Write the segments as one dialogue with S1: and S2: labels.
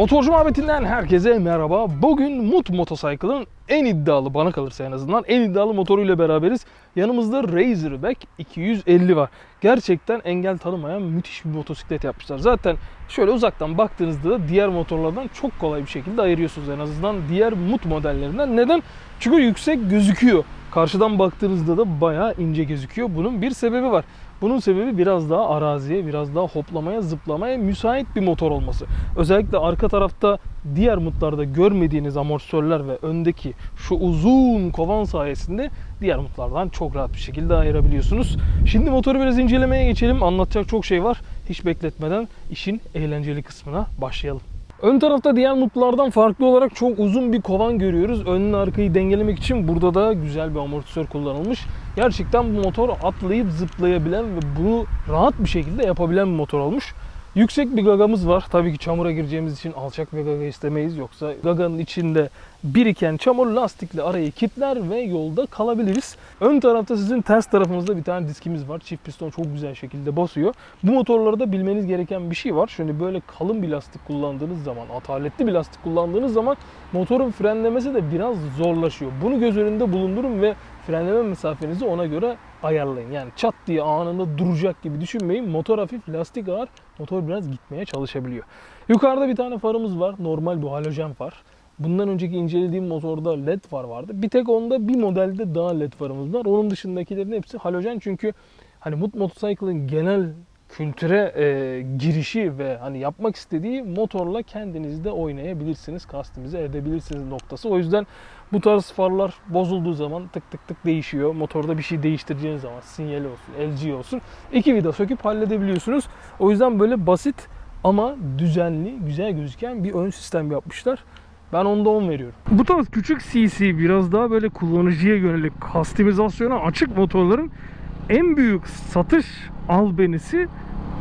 S1: Motorcu muhabbetinden herkese merhaba. Bugün Mut Motorcycle'ın en iddialı, bana kalırsa en azından en iddialı motoruyla beraberiz. Yanımızda Razorback 250 var. Gerçekten engel tanımayan müthiş bir motosiklet yapmışlar. Zaten şöyle uzaktan baktığınızda da diğer motorlardan çok kolay bir şekilde ayırıyorsunuz en azından diğer Mut modellerinden. Neden? Çünkü yüksek gözüküyor. Karşıdan baktığınızda da bayağı ince gözüküyor. Bunun bir sebebi var. Bunun sebebi biraz daha araziye, biraz daha hoplamaya, zıplamaya müsait bir motor olması. Özellikle arka tarafta diğer mutlarda görmediğiniz amortisörler ve öndeki şu uzun kovan sayesinde diğer mutlardan çok rahat bir şekilde ayırabiliyorsunuz. Şimdi motoru biraz incelemeye geçelim. Anlatacak çok şey var. Hiç bekletmeden işin eğlenceli kısmına başlayalım. Ön tarafta diğer mutlardan farklı olarak çok uzun bir kovan görüyoruz. Önün arkayı dengelemek için burada da güzel bir amortisör kullanılmış. Gerçekten bu motor atlayıp zıplayabilen ve bunu rahat bir şekilde yapabilen bir motor olmuş. Yüksek bir gagamız var. Tabii ki çamura gireceğimiz için alçak bir gaga istemeyiz. Yoksa gaganın içinde biriken çamur lastikle arayı kilitler ve yolda kalabiliriz. Ön tarafta sizin ters tarafınızda bir tane diskimiz var. Çift piston çok güzel şekilde basıyor. Bu motorlarda bilmeniz gereken bir şey var. Şöyle böyle kalın bir lastik kullandığınız zaman, ataletli bir lastik kullandığınız zaman motorun frenlemesi de biraz zorlaşıyor. Bunu göz önünde bulundurun ve frenleme mesafenizi ona göre ayarlayın. Yani çat diye anında duracak gibi düşünmeyin. Motor hafif, lastik ağır. Motor biraz gitmeye çalışabiliyor. Yukarıda bir tane farımız var. Normal bir halojen far. Bundan önceki incelediğim motorda led far vardı. Bir tek onda bir modelde daha led farımız var. Onun dışındakilerin hepsi halojen çünkü hani Mut Motorcycle'ın genel kültüre e, girişi ve hani yapmak istediği motorla kendiniz de oynayabilirsiniz, kastimize edebilirsiniz noktası. O yüzden bu tarz farlar bozulduğu zaman tık tık tık değişiyor. Motorda bir şey değiştireceğiniz zaman sinyali olsun, LG olsun iki vida söküp halledebiliyorsunuz. O yüzden böyle basit ama düzenli, güzel gözüken bir ön sistem yapmışlar. Ben onda 10 veriyorum. Bu tarz küçük CC biraz daha böyle kullanıcıya yönelik kastimizasyona açık motorların en büyük satış albenisi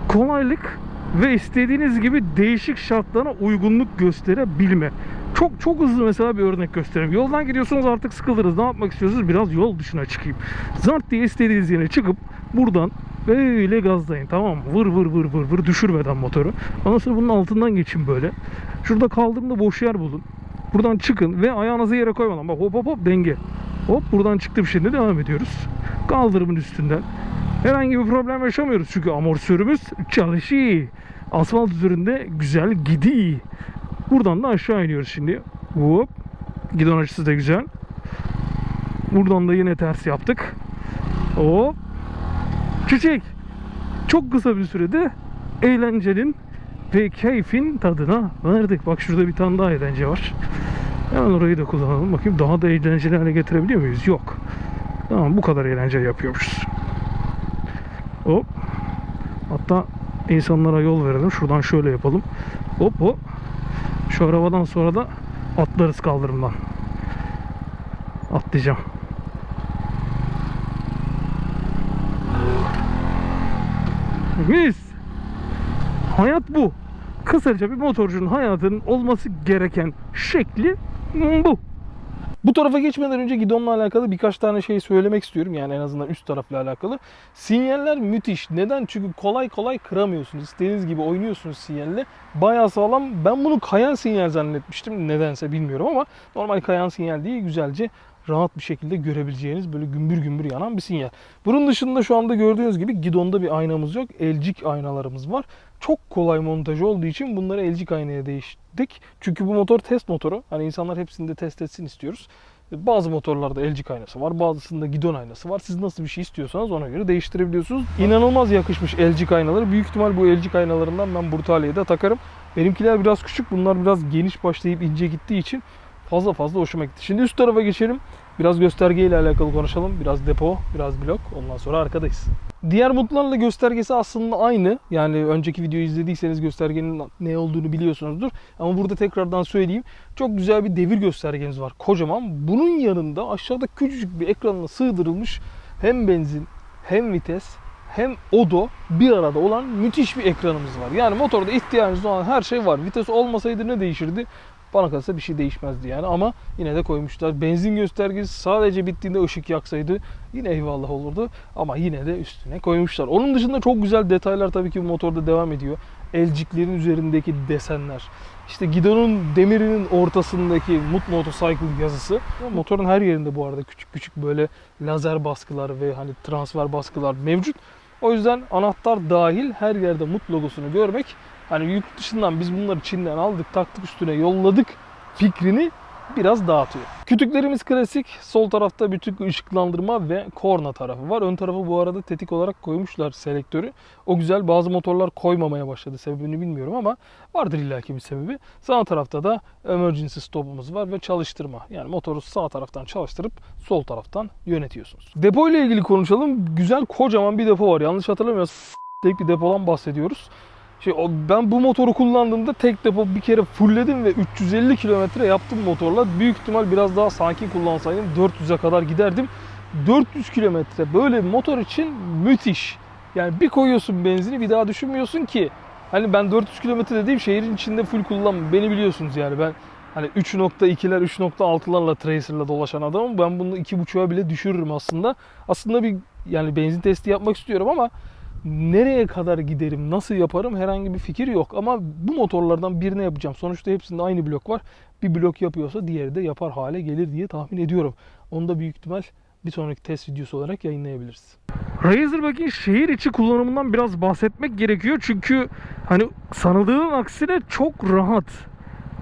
S1: kolaylık ve istediğiniz gibi değişik şartlara uygunluk gösterebilme. Çok çok hızlı mesela bir örnek göstereyim. Yoldan gidiyorsunuz artık sıkıldınız. Ne yapmak istiyorsunuz? Biraz yol dışına çıkayım. Zart diye istediğiniz yere çıkıp buradan böyle gazlayın tamam mı? Vır vır vır vır vır düşürmeden motoru. Ondan sonra bunun altından geçin böyle. Şurada kaldırımda boş yer bulun. Buradan çıkın ve ayağınızı yere koymadan bak hop hop hop denge. Hop buradan çıktım şimdi devam ediyoruz. Kaldırımın üstünden. Herhangi bir problem yaşamıyoruz çünkü amortisörümüz çalışıyor. Asfalt üzerinde güzel gidiyor. Buradan da aşağı iniyoruz şimdi. Hop. Gidon açısı da güzel. Buradan da yine ters yaptık. Hop. Çiçek. Çok kısa bir sürede eğlencenin ve keyfin tadına verdik. Bak şurada bir tane daha eğlence var. Hemen orayı da kullanalım. Bakayım daha da eğlenceli hale getirebiliyor muyuz? Yok. Tamam bu kadar eğlence yapıyormuşuz. Hop. Hatta insanlara yol verelim. Şuradan şöyle yapalım. Hop hop. Şu arabadan sonra da atlarız kaldırımdan. Atlayacağım. Mis. Hayat bu. Kısaca bir motorcunun hayatının olması gereken şekli bu. Bu tarafa geçmeden önce gidonla alakalı birkaç tane şey söylemek istiyorum. Yani en azından üst tarafla alakalı. Sinyaller müthiş. Neden? Çünkü kolay kolay kıramıyorsunuz. İstediğiniz gibi oynuyorsunuz sinyalle. Bayağı sağlam. Ben bunu kayan sinyal zannetmiştim. Nedense bilmiyorum ama normal kayan sinyal değil. Güzelce rahat bir şekilde görebileceğiniz böyle gümbür gümbür yanan bir sinyal. Bunun dışında şu anda gördüğünüz gibi gidonda bir aynamız yok. Elcik aynalarımız var. Çok kolay montaj olduğu için bunları elcik aynaya değiştirdik. Çünkü bu motor test motoru. Hani insanlar hepsini de test etsin istiyoruz. Bazı motorlarda elcik aynası var, bazısında gidon aynası var. Siz nasıl bir şey istiyorsanız ona göre değiştirebiliyorsunuz. İnanılmaz yakışmış elcik aynaları. Büyük ihtimal bu elcik aynalarından ben Brutale'ye de takarım. Benimkiler biraz küçük, bunlar biraz geniş başlayıp ince gittiği için fazla fazla hoşuma gitti. Şimdi üst tarafa geçelim. Biraz gösterge ile alakalı konuşalım. Biraz depo, biraz blok. Ondan sonra arkadayız. Diğer mutlarla göstergesi aslında aynı. Yani önceki videoyu izlediyseniz göstergenin ne olduğunu biliyorsunuzdur. Ama burada tekrardan söyleyeyim. Çok güzel bir devir göstergemiz var. Kocaman. Bunun yanında aşağıda küçücük bir ekranla sığdırılmış hem benzin hem vites hem odo bir arada olan müthiş bir ekranımız var. Yani motorda ihtiyacınız olan her şey var. Vites olmasaydı ne değişirdi? Bana kalırsa bir şey değişmezdi yani ama yine de koymuşlar. Benzin göstergesi sadece bittiğinde ışık yaksaydı yine eyvallah olurdu ama yine de üstüne koymuşlar. Onun dışında çok güzel detaylar tabii ki bu motorda devam ediyor. Elciklerin üzerindeki desenler. işte gidonun demirinin ortasındaki Mut Motorcycle yazısı. Motorun her yerinde bu arada küçük küçük böyle lazer baskılar ve hani transfer baskılar mevcut. O yüzden anahtar dahil her yerde Mut logosunu görmek hani yurt dışından biz bunları Çin'den aldık taktık üstüne yolladık fikrini biraz dağıtıyor. Kütüklerimiz klasik. Sol tarafta bütün ışıklandırma ve korna tarafı var. Ön tarafı bu arada tetik olarak koymuşlar selektörü. O güzel. Bazı motorlar koymamaya başladı. Sebebini bilmiyorum ama vardır illaki bir sebebi. Sağ tarafta da emergency stopumuz var ve çalıştırma. Yani motoru sağ taraftan çalıştırıp sol taraftan yönetiyorsunuz. Depo ile ilgili konuşalım. Güzel kocaman bir depo var. Yanlış hatırlamıyorsam tek bir depodan bahsediyoruz. Şey, ben bu motoru kullandığımda tek depo bir kere fullledim ve 350 kilometre yaptım motorla. Büyük ihtimal biraz daha sakin kullansaydım 400'e kadar giderdim. 400 kilometre böyle bir motor için müthiş. Yani bir koyuyorsun benzini bir daha düşünmüyorsun ki. Hani ben 400 kilometre dediğim şehrin içinde full kullanmam. Beni biliyorsunuz yani ben hani 3.2'ler 3.6'larla Tracer'la dolaşan adamım. Ben bunu 2.5'a bile düşürürüm aslında. Aslında bir yani benzin testi yapmak istiyorum ama nereye kadar giderim, nasıl yaparım herhangi bir fikir yok. Ama bu motorlardan birine yapacağım. Sonuçta hepsinde aynı blok var. Bir blok yapıyorsa diğeri de yapar hale gelir diye tahmin ediyorum. Onu da büyük ihtimal bir sonraki test videosu olarak yayınlayabiliriz. Razorback'in şehir içi kullanımından biraz bahsetmek gerekiyor. Çünkü hani sanıldığın aksine çok rahat.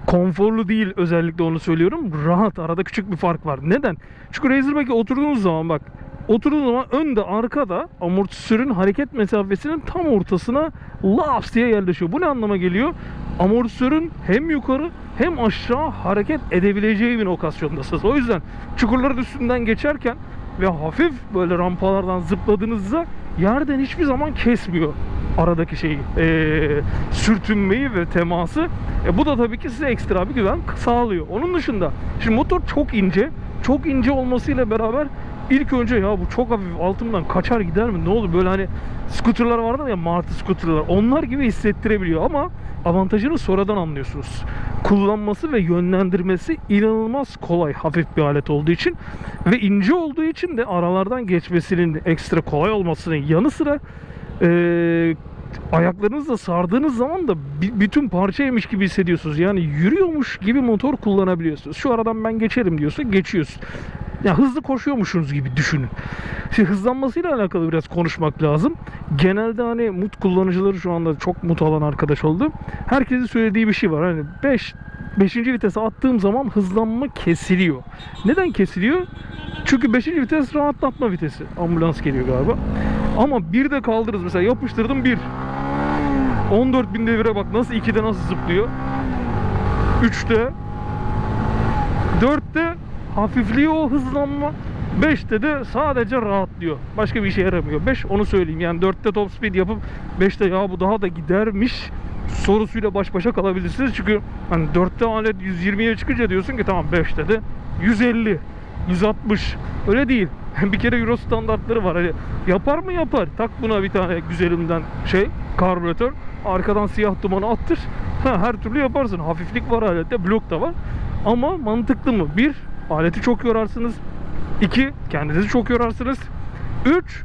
S1: Konforlu değil özellikle onu söylüyorum. Rahat. Arada küçük bir fark var. Neden? Çünkü Razorback'e oturduğunuz zaman bak Oturduğun zaman önde arkada amortisörün hareket mesafesinin tam ortasına laps diye yerleşiyor. Bu ne anlama geliyor? Amortisörün hem yukarı hem aşağı hareket edebileceği bir lokasyondasınız. O yüzden çukurların üstünden geçerken ve hafif böyle rampalardan zıpladığınızda yerden hiçbir zaman kesmiyor aradaki şeyi eee, sürtünmeyi ve teması. E, bu da tabii ki size ekstra bir güven sağlıyor. Onun dışında şimdi motor çok ince. Çok ince olmasıyla beraber ilk önce ya bu çok hafif altımdan kaçar gider mi ne olur böyle hani skuterlar vardı ya martı skuterlar onlar gibi hissettirebiliyor ama avantajını sonradan anlıyorsunuz. Kullanması ve yönlendirmesi inanılmaz kolay hafif bir alet olduğu için ve ince olduğu için de aralardan geçmesinin ekstra kolay olmasının yanı sıra eee ayaklarınızla sardığınız zaman da bütün parçaymış gibi hissediyorsunuz. Yani yürüyormuş gibi motor kullanabiliyorsunuz. Şu aradan ben geçerim diyorsa geçiyorsun. Ya hızlı koşuyormuşsunuz gibi düşünün. Şimdi hızlanmasıyla alakalı biraz konuşmak lazım. Genelde hani mut kullanıcıları şu anda çok mut alan arkadaş oldu. Herkesin söylediği bir şey var. Hani 5 5. vitese attığım zaman hızlanma kesiliyor. Neden kesiliyor? Çünkü 5. vites rahatlatma vitesi. Ambulans geliyor galiba. Ama bir de kaldırırız mesela yapıştırdım bir. 14 bin devire bak nasıl 2'de nasıl zıplıyor. 3'te 4'te hafifliyor o hızlanma. 5'te de sadece rahatlıyor. Başka bir işe yaramıyor. 5 onu söyleyeyim. Yani 4'te top speed yapıp 5'te ya bu daha da gidermiş sorusuyla baş başa kalabilirsiniz. Çünkü hani 4'te alet 120'ye çıkınca diyorsun ki tamam 5'te de 150 160 öyle değil. Bir kere Euro standartları var. Hani yapar mı yapar. Tak buna bir tane güzelimden şey karbüratör. Arkadan siyah dumanı attır. Ha, her türlü yaparsın. Hafiflik var alette. Blok da var. Ama mantıklı mı? Bir, aleti çok yorarsınız. İki, kendinizi çok yorarsınız. Üç,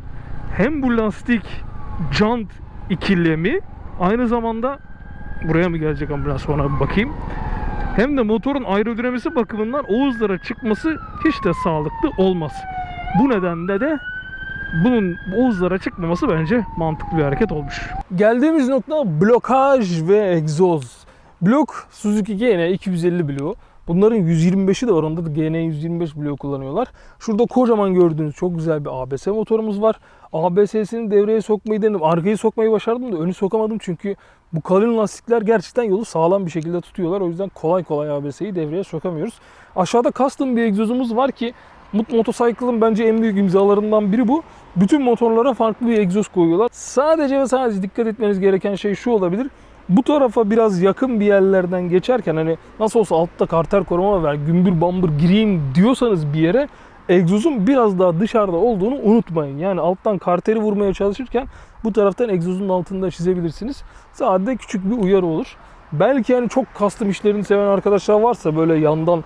S1: hem bu lastik jant ikilemi aynı zamanda buraya mı gelecek ambulans sonra bir bakayım. Hem de motorun aerodinamisi bakımından o hızlara çıkması hiç de sağlıklı olmaz. Bu nedenle de bunun o hızlara çıkmaması bence mantıklı bir hareket olmuş. Geldiğimiz nokta blokaj ve egzoz. Blok Suzuki GN 250 bloğu. Bunların 125'i de var. Onda da GN 125 bloğu kullanıyorlar. Şurada kocaman gördüğünüz çok güzel bir ABS motorumuz var. ABS'sini devreye sokmayı denedim. Arkayı sokmayı başardım da önü sokamadım çünkü bu kalın lastikler gerçekten yolu sağlam bir şekilde tutuyorlar. O yüzden kolay kolay ABS'yi devreye sokamıyoruz. Aşağıda custom bir egzozumuz var ki Mut Motorcycle'ın bence en büyük imzalarından biri bu. Bütün motorlara farklı bir egzoz koyuyorlar. Sadece ve sadece dikkat etmeniz gereken şey şu olabilir. Bu tarafa biraz yakın bir yerlerden geçerken hani nasıl olsa altta karter koruma ver, gümbür bambır gireyim diyorsanız bir yere egzozun biraz daha dışarıda olduğunu unutmayın. Yani alttan karteri vurmaya çalışırken bu taraftan egzozun altında çizebilirsiniz. Sadece küçük bir uyarı olur. Belki hani çok custom işlerini seven arkadaşlar varsa böyle yandan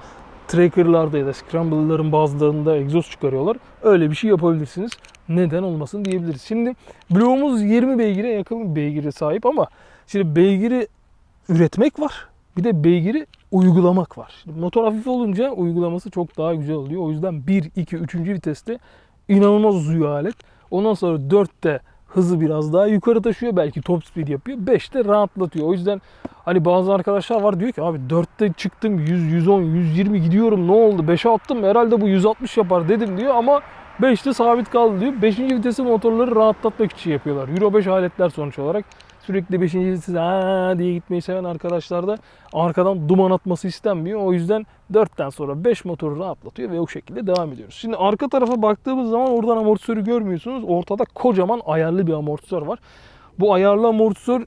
S1: tracker'larda ya da scramble'ların bazılarında egzoz çıkarıyorlar. Öyle bir şey yapabilirsiniz. Neden olmasın diyebiliriz. Şimdi bloğumuz 20 beygire yakın bir beygire sahip ama şimdi beygiri üretmek var. Bir de beygiri uygulamak var. Şimdi motor hafif olunca uygulaması çok daha güzel oluyor. O yüzden 1, 2, 3. viteste inanılmaz uzuyor alet. Ondan sonra 4'te hızı biraz daha yukarı taşıyor. Belki top speed yapıyor. 5'te rahatlatıyor. O yüzden hani bazı arkadaşlar var diyor ki abi 4'te çıktım 100, 110, 120 gidiyorum ne oldu? 5'e attım herhalde bu 160 yapar dedim diyor ama 5'te sabit kaldı diyor. 5. vitesi motorları rahatlatmak için yapıyorlar. Euro 5 aletler sonuç olarak. Sürekli 5. vitesi ha diye gitmeyi seven arkadaşlar da arkadan duman atması istenmiyor. O yüzden 4'ten sonra 5 motoru rahatlatıyor ve o şekilde devam ediyoruz. Şimdi arka tarafa baktığımız zaman oradan amortisörü görmüyorsunuz. Ortada kocaman ayarlı bir amortisör var. Bu ayarlı amortisör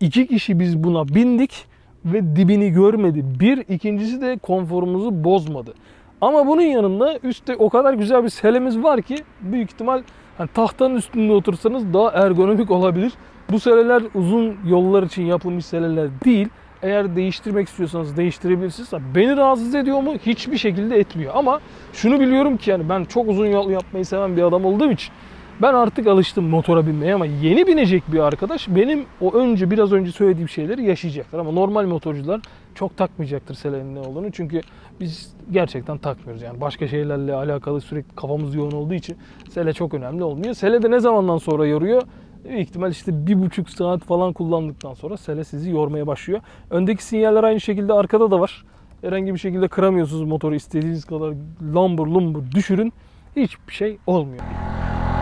S1: iki kişi biz buna bindik ve dibini görmedi. Bir, ikincisi de konforumuzu bozmadı. Ama bunun yanında üstte o kadar güzel bir selemiz var ki büyük ihtimal hani tahtanın üstünde otursanız daha ergonomik olabilir. Bu seleler uzun yollar için yapılmış seleler değil. Eğer değiştirmek istiyorsanız değiştirebilirsiniz. Beni rahatsız ediyor mu? Hiçbir şekilde etmiyor. Ama şunu biliyorum ki yani ben çok uzun yol yapmayı seven bir adam olduğum için ben artık alıştım motora binmeye ama yeni binecek bir arkadaş benim o önce biraz önce söylediğim şeyleri yaşayacaktır. Ama normal motorcular çok takmayacaktır selenin ne olduğunu. Çünkü biz gerçekten takmıyoruz. Yani başka şeylerle alakalı sürekli kafamız yoğun olduğu için sele çok önemli olmuyor. Sele de ne zamandan sonra yoruyor? Büyük ihtimal işte bir buçuk saat falan kullandıktan sonra sele sizi yormaya başlıyor. Öndeki sinyaller aynı şekilde arkada da var. Herhangi bir şekilde kıramıyorsunuz motoru istediğiniz kadar lambur lumbur düşürün. Hiçbir şey olmuyor.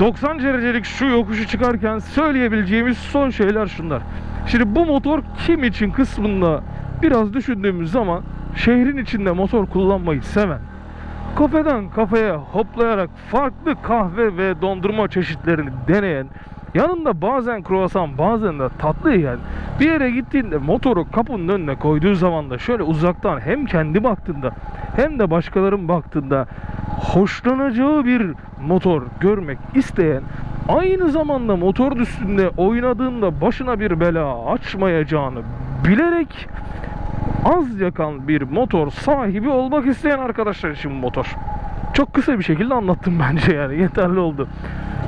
S1: 90 derecelik şu yokuşu çıkarken söyleyebileceğimiz son şeyler şunlar. Şimdi bu motor kim için kısmında biraz düşündüğümüz zaman şehrin içinde motor kullanmayı seven, kafeden kafeye hoplayarak farklı kahve ve dondurma çeşitlerini deneyen, yanında bazen kruvasan bazen de tatlı yiyen, bir yere gittiğinde motoru kapının önüne koyduğu zaman da şöyle uzaktan hem kendi baktığında hem de başkalarının baktığında hoşlanacağı bir motor görmek isteyen aynı zamanda motor üstünde oynadığında başına bir bela açmayacağını bilerek az yakan bir motor sahibi olmak isteyen arkadaşlar için motor. Çok kısa bir şekilde anlattım bence yani yeterli oldu.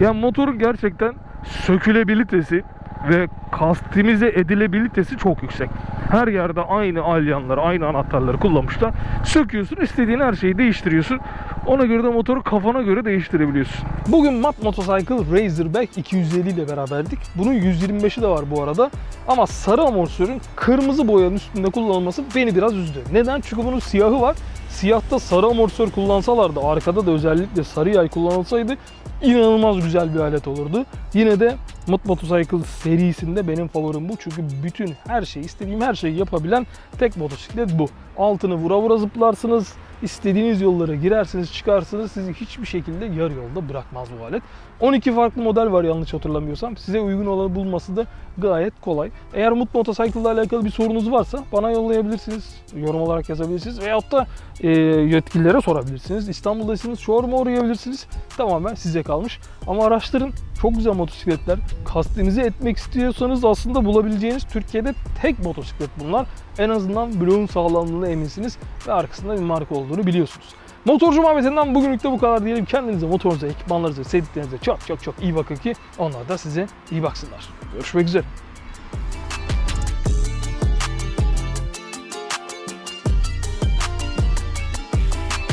S1: Yani motorun gerçekten sökülebilitesi ve kastimize edilebilitesi çok yüksek. Her yerde aynı alyanları, aynı anahtarları kullanmışlar. Söküyorsun, istediğin her şeyi değiştiriyorsun. Ona göre de motoru kafana göre değiştirebiliyorsun. Bugün Mat Motorcycle Razorback 250 ile beraberdik. Bunun 125'i de var bu arada. Ama sarı amortisörün kırmızı boyanın üstünde kullanılması beni biraz üzdü. Neden? Çünkü bunun siyahı var. Siyahta sarı amortisör kullansalardı, arkada da özellikle sarı yay kullanılsaydı inanılmaz güzel bir alet olurdu. Yine de Mut Motorcycle serisinde benim favorim bu. Çünkü bütün her şeyi, istediğim her şeyi yapabilen tek motosiklet bu. Altını vura vura zıplarsınız. istediğiniz yollara girersiniz, çıkarsınız. Sizi hiçbir şekilde yarı yolda bırakmaz bu alet. 12 farklı model var yanlış hatırlamıyorsam. Size uygun olanı bulması da gayet kolay. Eğer Mut Motorcycle ile alakalı bir sorunuz varsa bana yollayabilirsiniz. Yorum olarak yazabilirsiniz. Veyahut da e, yetkililere sorabilirsiniz. İstanbul'daysanız showroom'a uğrayabilirsiniz. Tamamen size kalmış. Ama araştırın. Çok güzel motosikletler. Kastinize etmek istiyorsanız aslında bulabileceğiniz Türkiye'de tek motosiklet bunlar. En azından bloğun sağlamlığına eminsiniz ve arkasında bir marka olduğunu biliyorsunuz. Motorcu muhabbetinden bugünlük de bu kadar diyelim. Kendinize, motorunuza, ekipmanlarınıza, sevdiklerinize çok çok çok iyi bakın ki onlar da size iyi baksınlar. Görüşmek üzere.